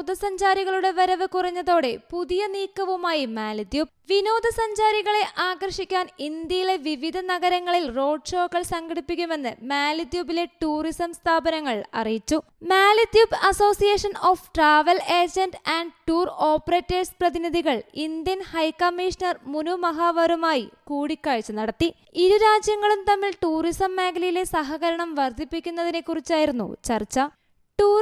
വിനോദസഞ്ചാരികളുടെ വരവ് കുറഞ്ഞതോടെ പുതിയ നീക്കവുമായി മാലിദ്വീപ്. വിനോദസഞ്ചാരികളെ ആകർഷിക്കാൻ ഇന്ത്യയിലെ വിവിധ നഗരങ്ങളിൽ റോഡ് ഷോകൾ സംഘടിപ്പിക്കുമെന്ന് മാലിദ്വീപിലെ ടൂറിസം സ്ഥാപനങ്ങൾ അറിയിച്ചു. മാലിദ്വീപ് association of travel agent and tour operators പ്രതിനിധികൾ ഇന്ത്യൻ ഹൈക്കമ്മീഷണർ മുനു മഹാവറുമായി കൂടിക്കാഴ്ച നടത്തി. ഇരു രാജ്യങ്ങളും തമ്മിൽ ടൂറിസം മേഖലയിലെ സഹകരണം വർദ്ധിപ്പിക്കുന്നതിനെക്കുറിച്ചായിരുന്നു ചർച്ച.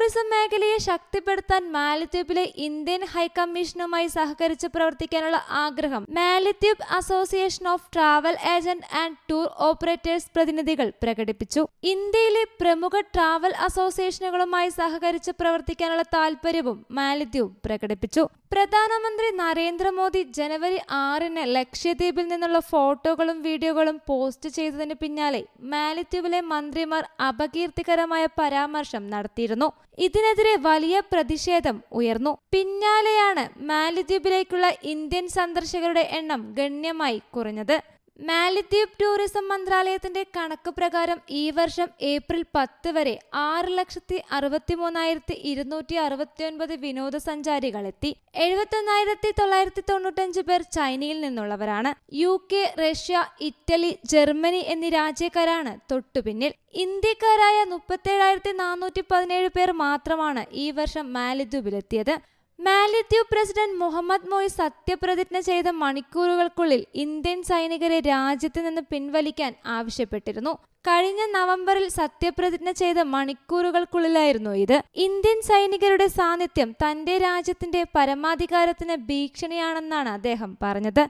ടൂറിസം മേഖലയെ ശക്തിപ്പെടുത്താൻ മാലിദ്വീപിലെ ഇന്ത്യൻ ഹൈക്കമ്മീഷനുമായി സഹകരിച്ച് പ്രവർത്തിക്കാനുള്ള ആഗ്രഹം. മാലിദ്വീപ് association of travel agent and tour operators പ്രതിനിധികൾ പ്രകടിപ്പിച്ചു. ഇന്ത്യയിലെ പ്രമുഖ ട്രാവൽ അസോസിയേഷനുകളുമായി സഹകരിച്ച് പ്രവർത്തിക്കാനുള്ള താൽപര്യവും മാലിദ്വീപ് പ്രകടിപ്പിച്ചു. പ്രധാനമന്ത്രി നരേന്ദ്രമോദി ജനുവരി ആറിന് ലക്ഷദ്വീപിൽ നിന്നുള്ള ഫോട്ടോകളും വീഡിയോകളും പോസ്റ്റ് ചെയ്തതിന് പിന്നാലെ മാലിദ്വീപിലെ മന്ത്രിമാർ അപകീർത്തികരമായ പരാമർശം നടത്തിയിരുന്നു. ഇതിനെതിരെ വലിയ പ്രതിഷേധം ഉയർന്നു. പിന്നാലെയാണ് മാലിദ്വീപിലേക്കുള്ള ഇന്ത്യൻ സന്ദർശകരുടെ എണ്ണം ഗണ്യമായി കുറഞ്ഞത്. മാലിദ്വീപ് ടൂറിസം മന്ത്രാലയത്തിന്റെ കണക്ക് പ്രകാരം ഈ വർഷം ഏപ്രിൽ പത്ത് വരെ ആറ് ലക്ഷത്തി അറുപത്തി മൂന്നായിരത്തി ഇരുന്നൂറ്റി അറുപത്തി ഒൻപത് വിനോദസഞ്ചാരികൾ എത്തി എഴുപത്തൊന്നായിരത്തി തൊള്ളായിരത്തി തൊണ്ണൂറ്റഞ്ച് പേർ ചൈനയിൽ നിന്നുള്ളവരാണ്. U K Russia Italy Germany എന്നീ രാജ്യക്കാരാണ് തൊട്ടുപിന്നിൽ. ഇന്ത്യക്കാരായ മുപ്പത്തേഴായിരത്തി നാനൂറ്റി പതിനേഴ് പേർ മാത്രമാണ് ഈ വർഷം മാലിദ്വീപിലെത്തിയത്. മാലിദ്വീപ് പ്രസിഡന്റ് മുഹമ്മദ് മോയ് സത്യപ്രതിജ്ഞ ചെയ്ത മണിക്കൂറുകൾക്കുള്ളിൽ ഇന്ത്യൻ സൈനികരെ രാജ്യത്ത് നിന്ന് പിൻവലിക്കാൻ ആവശ്യപ്പെട്ടിരുന്നു. കഴിഞ്ഞ നവംബറിൽ സത്യപ്രതിജ്ഞ ചെയ്ത മണിക്കൂറുകൾക്കുള്ളിലായിരുന്നു ഇത്. ഇന്ത്യൻ സൈനികരുടെ സാന്നിധ്യം തന്റെ രാജ്യത്തിന്റെ പരമാധികാരത്തിന് ഭീഷണിയാണെന്നാണ് അദ്ദേഹം പറഞ്ഞത്.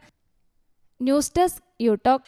News desk യൂടോക്ക്